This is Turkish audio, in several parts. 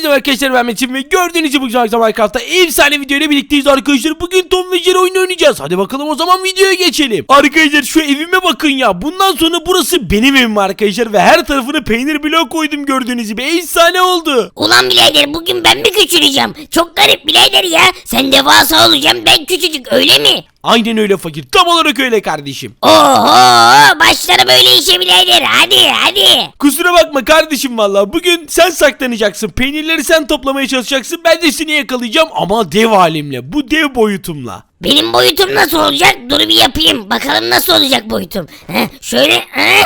Hepinize arkadaşlar ben Metin ve gördüğünüz gibi akşam Minecraft'ta efsane video ile birlikteyiz arkadaşlar. Bugün Tom ve Jerry oyunu oynayacağız. Hadi bakalım o zaman videoya geçelim. Arkadaşlar şu evime bakın ya. Bundan sonra burası benim evim arkadaşlar ve her tarafını peynir blok koydum gördüğünüz gibi. Efsane oldu. Ulan birader bugün ben mi küçüleceğim? Çok garip birader ya. Sen devasa olacaksın ben küçücük öyle mi? Aynen öyle fakir. Tam olarak öyle kardeşim. Oho başları böyle işe birader hadi hadi. Kusura bakma kardeşim valla. Bugün sen saklanacaksın. Peynirleri sen toplamaya çalışacaksın. Ben de seni yakalayacağım ama dev halimle. Bu dev boyutumla. Benim boyutum nasıl olacak? Dur bir yapayım. Bakalım nasıl olacak boyutum. Heh, şöyle. Heh,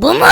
bu mu?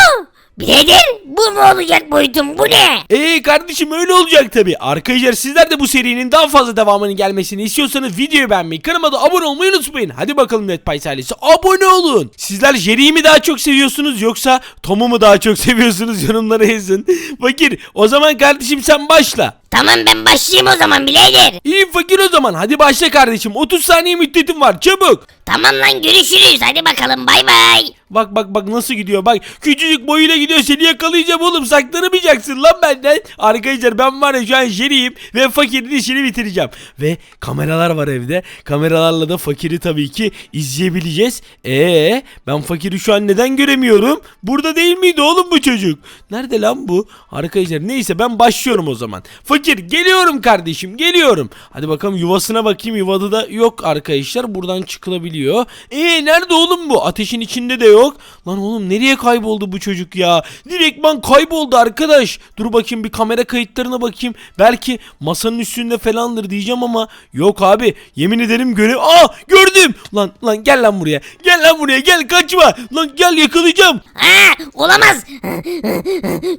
Birader bu mu olacak boyutum? Bu ne? Eee kardeşim öyle olacak tabi. Arkadaşlar sizler de bu serinin daha fazla devamının gelmesini istiyorsanız videoyu beğenmeyi, kanalıma da abone olmayı unutmayın. Hadi bakalım Netpay ailesi abone olun. Sizler Jerry'i mi daha çok seviyorsunuz yoksa Tom'u mu daha çok seviyorsunuz yorumlara yazın. Fakir o zaman kardeşim sen başla. Tamam ben başlayayım o zaman birader. İyi fakir o zaman hadi başla kardeşim 30 saniye müddetim var çabuk. Tamam lan görüşürüz. Hadi bakalım bay bay. Bak bak bak nasıl gidiyor bak küçücük boyuyla gidiyor seni yakalayacağım oğlum saklanamayacaksın lan benden. Arkadaşlar ben var ya şu an Jerry'yim ve fakirin işini bitireceğim. Ve kameralar var evde kameralarla da fakiri tabii ki izleyebileceğiz. Eee ben fakiri şu an neden göremiyorum? Burada değil miydi oğlum bu çocuk? Nerede lan bu? Arkadaşlar neyse ben başlıyorum o zaman. Fakir geliyorum kardeşim geliyorum. Hadi bakalım yuvasına bakayım yuvada da yok arkadaşlar buradan çıkılabiliyor. Eee nerede oğlum bu? Ateşin içinde de yok. Lan oğlum nereye kayboldu bu çocuk ya? Direktman kayboldu arkadaş. Dur bakayım bir kamera kayıtlarına bakayım. Belki masanın üstünde falandır diyeceğim ama yok abi. Yemin ederim göre... Aa gördüm. Lan lan gel lan buraya. Gel lan buraya gel kaçma. Lan gel yakalayacağım. Ha olamaz.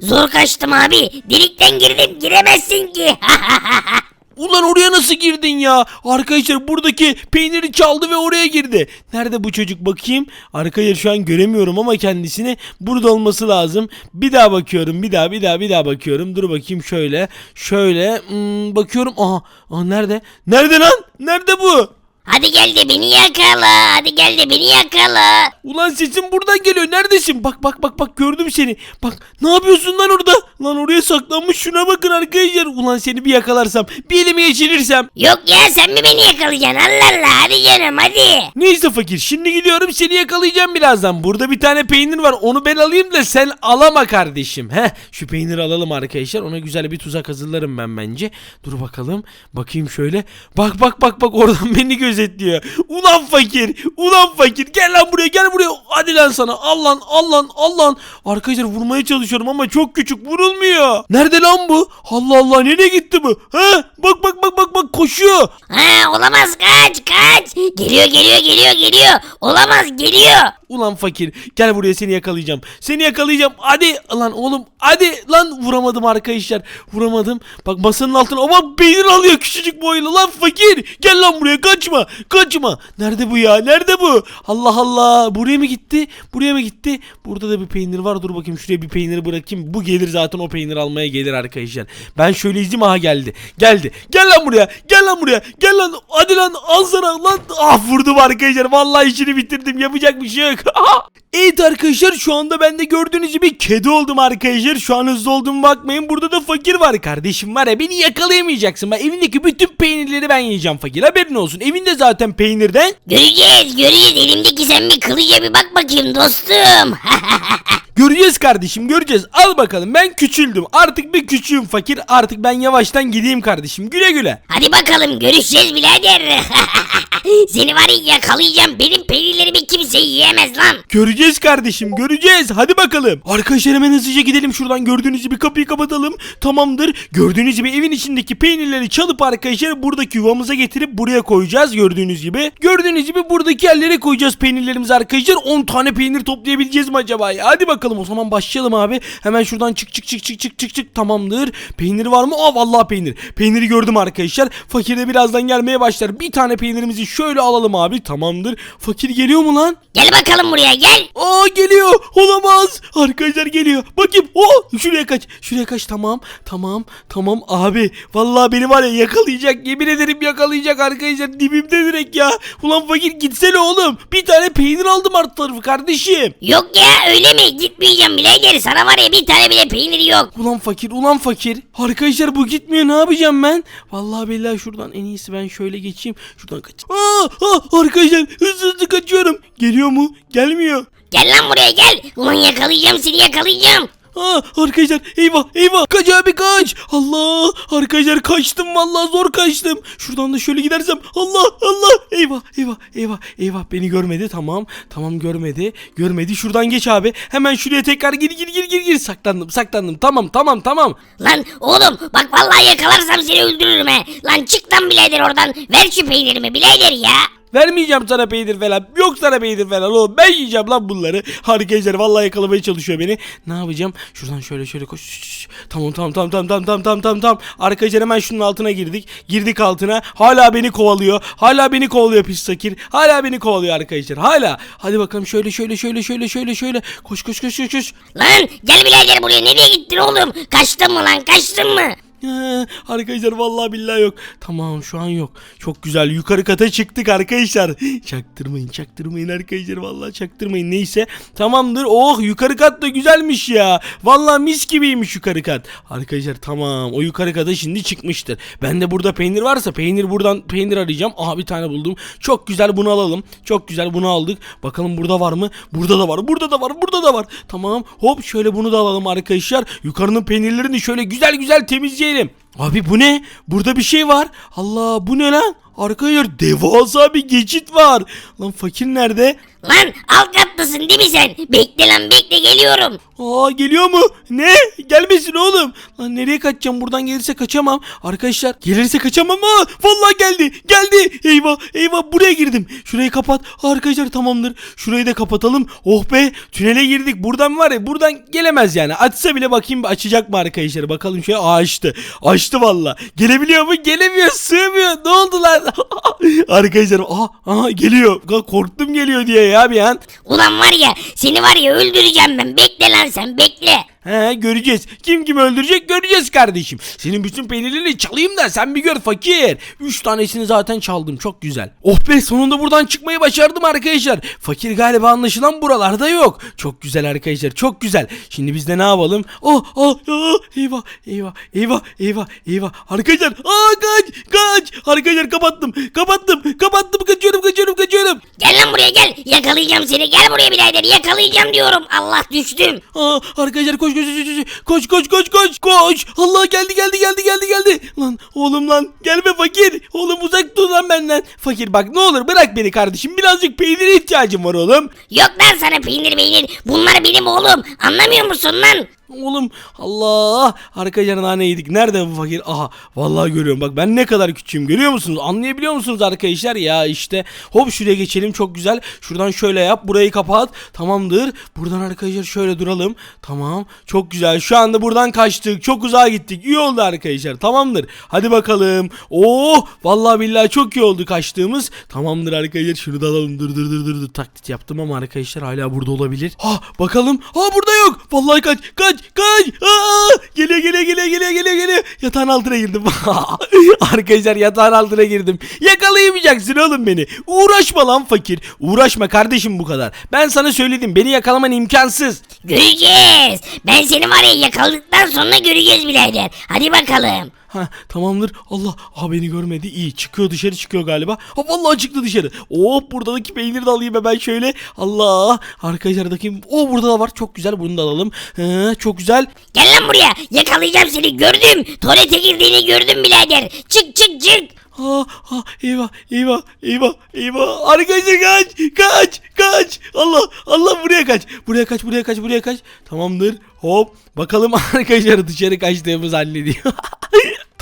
Zor kaçtım abi. Delikten girdim giremezsin ki. Ulan oraya nasıl girdin ya? Arkadaşlar buradaki peyniri çaldı ve oraya girdi. Nerede bu çocuk bakayım? Arkadaşlar şu an göremiyorum ama kendisini burada olması lazım. Bir daha bakıyorum. Bir daha bir daha bir daha bakıyorum. Dur bakayım şöyle. Şöyle hmm, bakıyorum. Aha, aha nerede? Nerede lan? Nerede bu? Hadi gel de beni yakala. Hadi gel de beni yakala. Ulan sesin buradan geliyor. Neredesin? Bak bak bak bak gördüm seni. Bak ne yapıyorsun lan orada? Lan oraya saklanmış. Şuna bakın arkadaşlar. Ulan seni bir yakalarsam, bir elime geçirirsem. Yok ya sen mi beni yakalayacaksın? Allah Allah hadi canım hadi. Neyse fakir şimdi gidiyorum seni yakalayacağım birazdan. Burada bir tane peynir var onu ben alayım da sen alama kardeşim. Heh şu peyniri alalım arkadaşlar ona güzel bir tuzak hazırlarım ben bence. Dur bakalım bakayım şöyle. Bak bak bak bak oradan beni gözetliyor. Ulan fakir ulan fakir gel lan buraya gel buraya. Hadi lan sana al lan al lan al lan. Arkadaşlar vurmaya çalışıyorum ama çok küçük vurulmuyor. Nerede lan bu? Allah Allah nereye gitti bu? Ha? Bak bak bak bak bak koşuyor. Ha olamaz kaç kaç. Geliyor geliyor geliyor geliyor. Olamaz geliyor. Ulan fakir gel buraya seni yakalayacağım. Seni yakalayacağım. Hadi lan oğlum hadi lan vuramadım arkadaşlar. Vuramadım. Bak masanın altına ama beynir alıyor küçücük boylu lan fakir. Gel lan buraya kaçma. Kaçma. Nerede bu ya? Nerede bu? Allah Allah. Buraya mı gitti? Buraya mı gitti? Burada da bir peynir var. Dur bakayım şuraya bir peyniri bırakayım. Bu gelir zaten o peynir almaya gelir arkadaşlar. Ben şöyle izleyeyim aha geldi. Geldi. Gel lan buraya. Gel lan buraya. Gel lan. Hadi lan al sana lan. Ah vurdum arkadaşlar. Vallahi işini bitirdim. Yapacak bir şey yok. evet arkadaşlar şu anda ben de gördüğünüz gibi kedi oldum arkadaşlar. Şu an hızlı olduğumu bakmayın. Burada da fakir var. Kardeşim var ya beni yakalayamayacaksın. Ben evindeki bütün peynirleri ben yiyeceğim fakir. Haberin olsun. Evinde zaten peynirden. Göreceğiz göreceğiz. Elimdeki sen bir kılıca bir bak bakayım dostum. Göreceğiz kardeşim göreceğiz. Al bakalım ben küçüldüm. Artık bir küçüğüm fakir. Artık ben yavaştan gideyim kardeşim. Güle güle. hadi bakalım görüşeceğiz birader. Seni var ya yakalayacağım. Benim peynirlerimi kimse yiyemez lan. Göreceğiz kardeşim göreceğiz. Hadi bakalım. Arkadaşlar hemen hızlıca gidelim şuradan. Gördüğünüz gibi kapıyı kapatalım. Tamamdır. Gördüğünüz gibi evin içindeki peynirleri çalıp arkadaşlar buradaki yuvamıza getirip buraya koyacağız. Gördüğünüz gibi. Gördüğünüz gibi buradaki yerlere koyacağız peynirlerimizi arkadaşlar. 10 tane peynir toplayabileceğiz mi acaba ya? Hadi bakalım o zaman başlayalım abi. Hemen şuradan çık çık çık çık çık çık çık. Tamamdır. Peynir var mı? Aa vallahi peynir. Peyniri gördüm arkadaşlar. Fakir de birazdan gelmeye başlar. Bir tane peynirimizi şöyle alalım abi tamamdır. Fakir geliyor mu lan? Gel bakalım buraya gel. Aa geliyor. Olamaz. Arkadaşlar geliyor. Bakayım. Oh şuraya kaç. Şuraya kaç. Tamam. Tamam. Tamam abi. Vallahi beni var ya yakalayacak. Yemin ederim yakalayacak arkadaşlar. Dibimde direkt ya. Ulan fakir gitsene oğlum. Bir tane peynir aldım alt tarafı kardeşim. Yok ya öyle mi? Gitmeyeceğim birader. Sana var ya bir tane bile peyniri yok. Ulan fakir ulan fakir. Arkadaşlar bu gitmiyor ne yapacağım ben? Vallahi billahi şuradan en iyisi ben şöyle geçeyim. Şuradan kaç. Aa, aa, arkadaşlar hızlı hızlı kaçıyorum. Geliyor mu? Gelmiyor. Gel lan buraya gel. Ulan yakalayacağım seni yakalayacağım. Aa, arkadaşlar eyvah eyvah. Kaç abi kaç. Allah arkadaşlar kaçtım vallahi zor kaçtım. Şuradan da şöyle gidersem Allah Allah. Eyvah eyvah eyvah eyvah. Beni görmedi tamam tamam görmedi görmedi. Şuradan geç abi. Hemen şuraya tekrar gir gir gir gir gir. Saklandım saklandım. Tamam tamam tamam. Lan oğlum bak vallahi yakalarsam seni öldürürüm he. Lan çık lan birader oradan. Ver şu peynirimi birader ya. Vermeyeceğim sana peynir falan. Yok sana peynir falan oğlum. Ben yiyeceğim lan bunları. Arkadaşlar vallahi yakalamaya çalışıyor beni. Ne yapacağım? Şuradan şöyle şöyle koş. Tamam tamam tamam tamam tamam tamam tamam tamam tamam. Arkadaşlar hemen şunun altına girdik. Girdik altına. Hala beni kovalıyor. Hala beni kovalıyor pis fakir. Hala beni kovalıyor arkadaşlar. Hala. Hadi bakalım şöyle şöyle şöyle şöyle şöyle şöyle. Koş koş koş koş koş. Lan gel birader buraya nereye gittin oğlum? Kaçtın mı lan kaçtın mı? Arkadaşlar vallahi billahi yok. Tamam şu an yok. Çok güzel yukarı kata çıktık arkadaşlar. Çaktırmayın çaktırmayın arkadaşlar vallahi çaktırmayın. Neyse tamamdır. Oh yukarı kat da güzelmiş ya. Vallahi mis gibiymiş yukarı kat. Arkadaşlar tamam o yukarı kata şimdi çıkmıştır. Ben de burada peynir varsa peynir buradan peynir arayacağım. Aha bir tane buldum. Çok güzel bunu alalım. Çok güzel bunu aldık. Bakalım burada var mı? Burada da var. Burada da var. Burada da var. Tamam. Hop şöyle bunu da alalım arkadaşlar. Yukarının peynirlerini şöyle güzel güzel temizleyelim. Abi bu ne? Burada bir şey var. Allah bu ne lan? Arkadaşlar devasa bir geçit var. Lan fakir nerede? Lan alt kattasın değil mi sen? Bekle lan bekle geliyorum. Aa geliyor mu? Ne? Gelmesin oğlum. Lan nereye kaçacağım? Buradan gelirse kaçamam. Arkadaşlar gelirse kaçamam. Aa, vallahi geldi. Geldi. Eyvah eyvah buraya girdim. Şurayı kapat. Arkadaşlar tamamdır. Şurayı da kapatalım. Oh be tünele girdik. Buradan var ya buradan gelemez yani. Açsa bile bakayım açacak mı arkadaşlar. Bakalım şöyle Aa, açtı. Açtı valla. Gelebiliyor mu? Gelemiyor. Sığmıyor. Ne oldu lan? arkadaşlar aha, aha geliyor. Korktum geliyor diye ya bir an. Ulan var ya seni var ya öldüreceğim ben. Bekle lan sen bekle. He göreceğiz. Kim kimi öldürecek göreceğiz kardeşim. Senin bütün peynirlerini çalayım da sen bir gör fakir. Üç tanesini zaten çaldım çok güzel. Oh be sonunda buradan çıkmayı başardım arkadaşlar. Fakir galiba anlaşılan buralarda yok. Çok güzel arkadaşlar çok güzel. Şimdi biz de ne yapalım? Oh oh oh eyvah eyvah eyvah eyvah eyvah. Arkadaşlar aa kaç kaç. Arkadaşlar kapattım kapattım kapattım kaçıyorum kaçıyorum kaçıyorum. Gel lan buraya gel. Yakalayacağım seni. Gel buraya birader. Yakalayacağım diyorum. Allah düştüm. Aa, arkadaşlar koş koş koş koş koş koş koş koş Allah geldi geldi geldi geldi geldi lan oğlum lan gelme fakir oğlum uzak dur lan benden fakir bak ne olur bırak beni kardeşim birazcık peynire ihtiyacım var oğlum Yok lan sana peynir peynir. Bunlar benim oğlum. Anlamıyor musun lan? Oğlum Allah! Arkadaşlar nane yedik? Nerede bu fakir? Aha vallahi görüyorum. Bak ben ne kadar küçüğüm görüyor musunuz? Anlayabiliyor musunuz arkadaşlar ya işte hop şuraya geçelim çok güzel. Şuradan şöyle yap burayı kapat. Tamamdır. Buradan arkadaşlar şöyle duralım. Tamam çok güzel. Şu anda buradan kaçtık. Çok uzağa gittik. İyi oldu arkadaşlar tamamdır. Hadi bakalım. Oh vallahi billahi çok iyi oldu kaçtığımız. Tamamdır arkadaşlar şunu da alalım. Dur dur dur dur, dur. taklit yaptım ama arkadaşlar hala burada olabilir. Ha bakalım. Ha burada yok. Vallahi kaç kaç kaç Aa, geliyor geliyor geliyor geliyor geliyor geliyor. Yatağın altına girdim. Arkadaşlar yatağın altına girdim. Yakalayamayacaksın oğlum beni. Uğraşma lan fakir. Uğraşma kardeşim bu kadar. Ben sana söyledim beni yakalaman imkansız. Göreceğiz. Ben seni var ya yakaladıktan sonra göreceğiz birader. Hadi bakalım. Ha tamamdır. Allah ha beni görmedi. İyi çıkıyor dışarı çıkıyor galiba. Ha vallahi çıktı dışarı. Oh buradaki peyniri de alayım hemen şöyle. Allah arkadaşlardaki o burada da var. Çok güzel bunu da alalım. He, çok güzel. Gel lan buraya. Yakalayacağım seni. Gördüm. Tuvalete girdiğini gördüm birader. Çık çık çık. Ha ha eyvah eyvah eyvah eyvah. Arkadaşlar kaç kaç kaç. Allah Allah buraya kaç. Buraya kaç buraya kaç buraya kaç. Tamamdır. Hop bakalım arkadaşlar dışarı kaçtığımız hallediyor.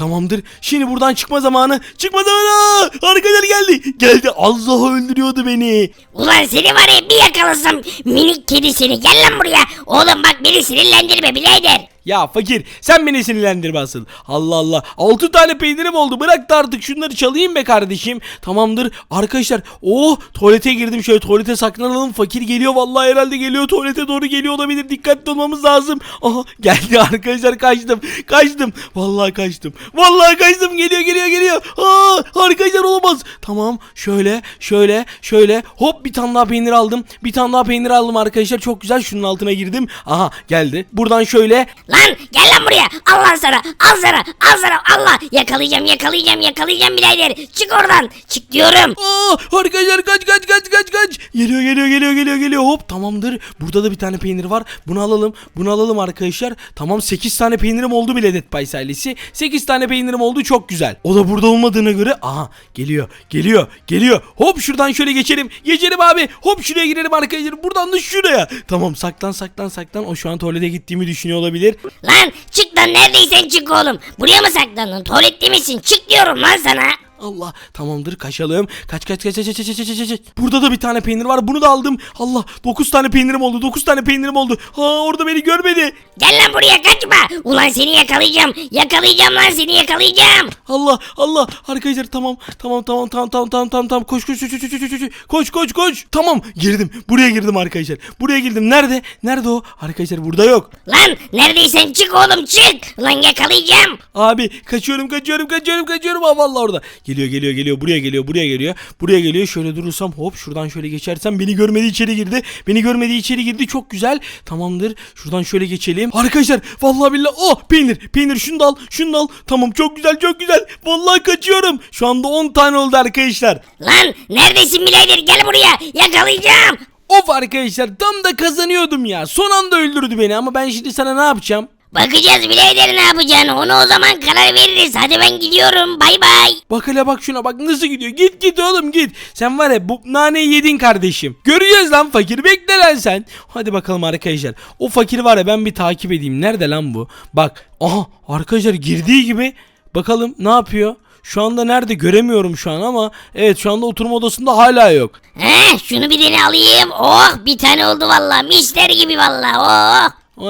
Tamamdır. Şimdi buradan çıkma zamanı. Çıkma zamanı. Arkadaşlar geldi. Geldi. Allah öldürüyordu beni. Ulan seni var ya bir yakalasam minik kedi seni. Gel lan buraya. Oğlum bak beni sinirlendirme birader. Ya fakir sen beni sinirlendirme asıl. Allah Allah. 6 tane peynirim oldu. Bırak da artık şunları çalayım be kardeşim. Tamamdır. Arkadaşlar oh tuvalete girdim. Şöyle tuvalete saklanalım. Fakir geliyor vallahi herhalde geliyor. Tuvalete doğru geliyor olabilir. Dikkatli olmamız lazım. Aha geldi arkadaşlar. Kaçtım. Kaçtım. Vallahi kaçtım. Vallahi kaçtım. Geliyor geliyor geliyor. Aa, arkadaşlar olamaz. Tamam. Şöyle şöyle şöyle. Hop bir tane daha peynir aldım. Bir tane daha peynir aldım arkadaşlar. Çok güzel. Şunun altına girdim. Aha geldi. Buradan şöyle Lan gel lan buraya. Allah sana. Al sana. Al sana. Allah. Yakalayacağım yakalayacağım yakalayacağım birader. Çık oradan. Çık diyorum. Aa, arkadaşlar kaç kaç kaç kaç kaç. Geliyor geliyor geliyor geliyor geliyor. Hop tamamdır. Burada da bir tane peynir var. Bunu alalım. Bunu alalım arkadaşlar. Tamam 8 tane peynirim oldu bile Dead Pies ailesi. 8 tane peynirim oldu çok güzel. O da burada olmadığına göre aha geliyor geliyor geliyor. Hop şuradan şöyle geçelim. Geçelim abi. Hop şuraya girelim arkadaşlar. Buradan da şuraya. Tamam saklan saklan saklan. O şu an tuvalete gittiğimi düşünüyor olabilir. Lan çık lan neredeysen çık oğlum. Buraya mı saklandın? Tuvalette misin? Çık diyorum lan sana. Allah. Tamamdır kaçalım. Kaç kaç kaç kaç kaç kaç kaç kaç. Burada da bir tane peynir var. Bunu da aldım. Allah. 9 tane peynirim oldu. 9 tane peynirim oldu. Ha orada beni görmedi. Gel lan buraya kaçma. Ulan seni yakalayacağım. Yakalayacağım lan seni yakalayacağım. Allah Allah. Arkadaşlar tamam. Tamam tamam tamam tamam tamam tamam tamam. Koş koş koş koş koş koş. Koş koş koş. Tamam girdim. Buraya girdim arkadaşlar. Buraya girdim. Nerede? Nerede o? Arkadaşlar burada yok. Lan neredeysen çık oğlum çık. Lan yakalayacağım. Abi kaçıyorum kaçıyorum kaçıyorum kaçıyorum. Aa vallahi orada geliyor geliyor geliyor. Buraya geliyor buraya geliyor. Buraya geliyor. Şöyle durursam hop şuradan şöyle geçersem beni görmedi içeri girdi. Beni görmedi içeri girdi. Çok güzel. Tamamdır. Şuradan şöyle geçelim. Arkadaşlar vallahi billahi oh peynir. Peynir şunu da al şunu da al. Tamam çok güzel çok güzel. Vallahi kaçıyorum. Şu anda 10 tane oldu arkadaşlar. Lan neredesin birader? Gel buraya. Yakalayacağım. Of arkadaşlar tam da kazanıyordum ya. Son anda öldürdü beni ama ben şimdi sana ne yapacağım? Bakacağız birader ne yapacağını. Onu o zaman karar veririz. Hadi ben gidiyorum. Bay bay. Bak hele bak şuna bak nasıl gidiyor. Git git oğlum git. Sen var ya bu naneyi yedin kardeşim. Göreceğiz lan fakir. Bekle lan sen. Hadi bakalım arkadaşlar. O fakir var ya ben bir takip edeyim. Nerede lan bu? Bak. Aha arkadaşlar girdiği gibi. Bakalım ne yapıyor? Şu anda nerede göremiyorum şu an ama evet şu anda oturma odasında hala yok. He şunu bir tane alayım. Oh bir tane oldu vallahi. Misler gibi vallahi. Oh. Ee,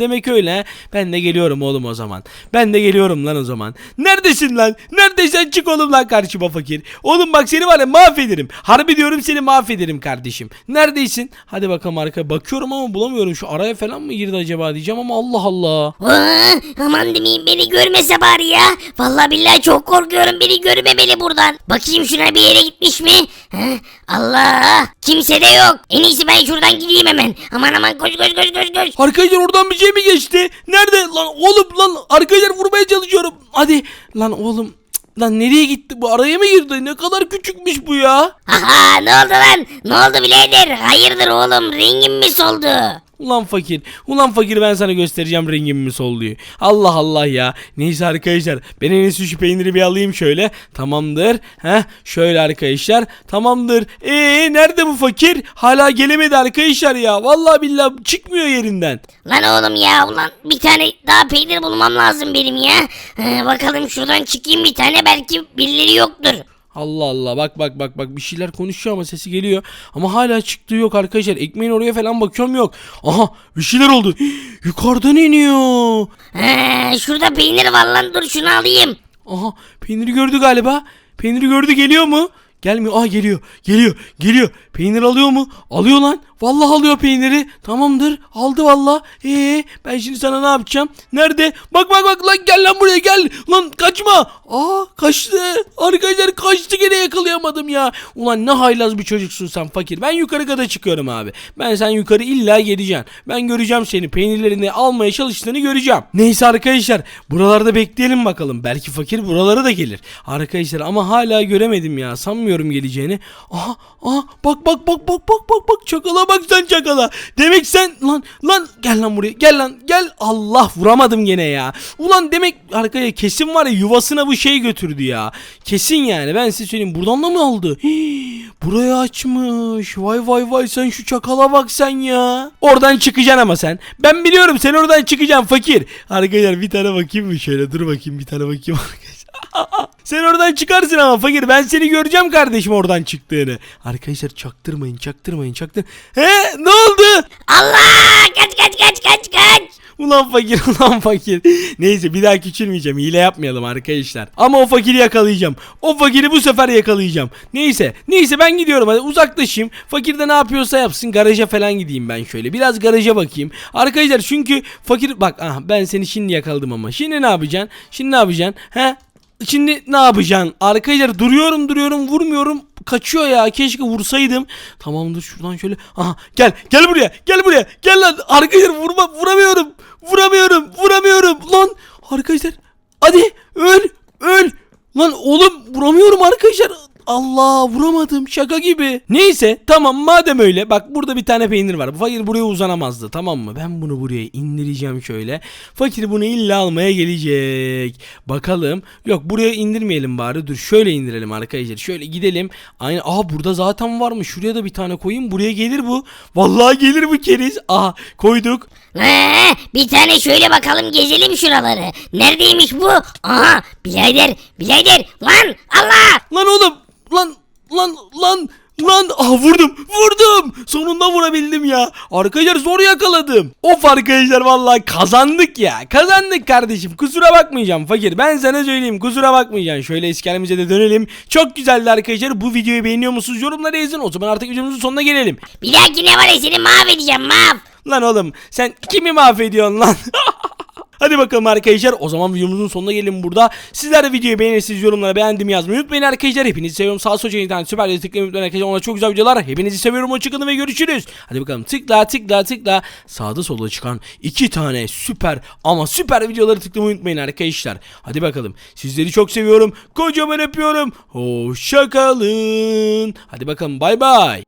demek öyle. Ben de geliyorum oğlum o zaman. Ben de geliyorum lan o zaman. Neredesin lan? Neredeysen çık oğlum lan karşıma fakir. Oğlum bak seni var ya mahvederim. Harbi diyorum seni mahvederim kardeşim. Neredesin? Hadi bakalım arka. Bakıyorum ama bulamıyorum. Şu araya falan mı girdi acaba diyeceğim ama Allah Allah. Oh, aman demeyeyim beni görmese bari ya. Vallahi billahi çok korkuyorum beni görmemeli buradan. Bakayım şuna bir yere gitmiş mi? He? Allah kimse de yok. En iyisi ben şuradan gideyim hemen. Aman aman koş koş koş koş koş. Arkadaşlar oradan bir şey mi geçti? Nerede? Lan oğlum lan arkadaşlar vurmaya çalışıyorum. Hadi lan oğlum. Lan nereye gitti bu? Araya mı girdi? Ne kadar küçükmüş bu ya. Aha ne oldu lan? Ne oldu birader? Hayırdır oğlum rengin mi soldu? Ulan fakir. Ulan fakir ben sana göstereceğim rengimi solluyor. Allah Allah ya. Neyse arkadaşlar. Ben en iyisi şu peyniri bir alayım şöyle. Tamamdır. Heh. Şöyle arkadaşlar. Tamamdır. Eee nerede bu fakir? Hala gelemedi arkadaşlar ya. Vallahi billahi çıkmıyor yerinden. Lan oğlum ya ulan bir tane daha peynir bulmam lazım benim ya. Ee, bakalım şuradan çıkayım bir tane belki birileri yoktur. Allah Allah bak bak bak bak bir şeyler konuşuyor ama sesi geliyor. Ama hala çıktığı yok arkadaşlar. Ekmeğin oraya falan bakıyorum yok. Aha bir şeyler oldu. Yukarıdan iniyor. Ee, şurada peynir var lan dur şunu alayım. Aha peyniri gördü galiba. Peyniri gördü geliyor mu? Gelmiyor. Ah geliyor. Geliyor. Geliyor. Peynir alıyor mu? Alıyor lan. Vallahi alıyor peyniri. Tamamdır. Aldı vallahi. Ee ben şimdi sana ne yapacağım? Nerede? Bak bak bak lan gel lan buraya gel. Lan kaçma. Aa kaçtı. Arkadaşlar kaçtı gene yakalayamadım ya. Ulan ne haylaz bir çocuksun sen fakir. Ben yukarı kadar çıkıyorum abi. Ben sen yukarı illa geleceksin. Ben göreceğim seni. Peynirlerini almaya çalıştığını göreceğim. Neyse arkadaşlar. Buralarda bekleyelim bakalım. Belki fakir buralara da gelir. Arkadaşlar ama hala göremedim ya. Sanmıyorum geleceğini. Aha aha bak bak bak bak bak bak bak çakala bak sen çakala. Demek sen lan lan gel lan buraya gel lan gel. Allah vuramadım gene ya. Ulan demek arkaya kesin var ya yuvasına bu şey götürdü ya. Kesin yani ben size söyleyeyim buradan da mı aldı? Hii, burayı açmış. Vay vay vay sen şu çakala bak sen ya. Oradan çıkacaksın ama sen. Ben biliyorum sen oradan çıkacaksın fakir. Arkadaşlar bir tane bakayım mı şöyle dur bakayım bir tane bakayım arkadaşlar. Sen oradan çıkarsın ama fakir ben seni göreceğim kardeşim oradan çıktığını. Arkadaşlar çaktırmayın çaktırmayın çaktır. He ne oldu? Allah kaç kaç kaç kaç kaç. Ulan fakir ulan fakir. Neyse bir daha küçülmeyeceğim. Hile yapmayalım arkadaşlar. Ama o fakiri yakalayacağım. O fakiri bu sefer yakalayacağım. Neyse. Neyse ben gidiyorum. Hadi uzaklaşayım. Fakir de ne yapıyorsa yapsın. Garaja falan gideyim ben şöyle. Biraz garaja bakayım. Arkadaşlar çünkü fakir bak ah ben seni şimdi yakaladım ama. Şimdi ne yapacaksın? Şimdi ne yapacaksın? He? Şimdi ne yapacaksın? Arkadaşlar duruyorum duruyorum vurmuyorum. Kaçıyor ya keşke vursaydım. Tamamdır şuradan şöyle. Aha gel gel buraya gel buraya. Gel lan arkadaşlar vurma vuramıyorum. Vuramıyorum vuramıyorum lan. Arkadaşlar hadi öl öl. Lan oğlum vuramıyorum arkadaşlar. Allah vuramadım şaka gibi. Neyse tamam madem öyle bak burada bir tane peynir var. Bu fakir buraya uzanamazdı tamam mı? Ben bunu buraya indireceğim şöyle. Fakir bunu illa almaya gelecek. Bakalım. Yok buraya indirmeyelim bari. Dur şöyle indirelim arkadaşlar. Şöyle gidelim. Aynen. Aa burada zaten varmış. Şuraya da bir tane koyayım. Buraya gelir bu. Vallahi gelir bu keriz. Aha koyduk. Ha, bir tane şöyle bakalım gezelim şuraları. Neredeymiş bu? Aha birader birader lan Allah. Lan oğlum. Lan lan lan Lan. Ah vurdum vurdum. Sonunda vurabildim ya. Arkadaşlar zor yakaladım. Of arkadaşlar vallahi kazandık ya. Kazandık kardeşim. Kusura bakmayacağım fakir. Ben sana söyleyeyim kusura bakmayacaksın şöyle eski halimize de dönelim. Çok güzeldi arkadaşlar. Bu videoyu beğeniyor musunuz? Yorumlara yazın. O zaman artık videomuzun sonuna gelelim. Bir dahakine var ya seni mahvedeceğim mav. lan oğlum sen kimi mahvediyorsun lan Hadi bakalım arkadaşlar o zaman videomuzun sonuna gelelim burada. Sizler de videoyu beğenirseniz yorumlara beğendim yazmayı unutmayın arkadaşlar. Hepinizi seviyorum. Sağ sol internet süper de tıklamayı unutmayın arkadaşlar. Ona çok güzel videolar. Hepinizi seviyorum. Hoşçakalın ve görüşürüz. Hadi bakalım tıkla tıkla tıkla. Sağda solda çıkan iki tane süper ama süper videoları tıklamayı unutmayın arkadaşlar. Hadi bakalım. Sizleri çok seviyorum. Kocaman öpüyorum. Hoşçakalın. Hadi bakalım bay bay.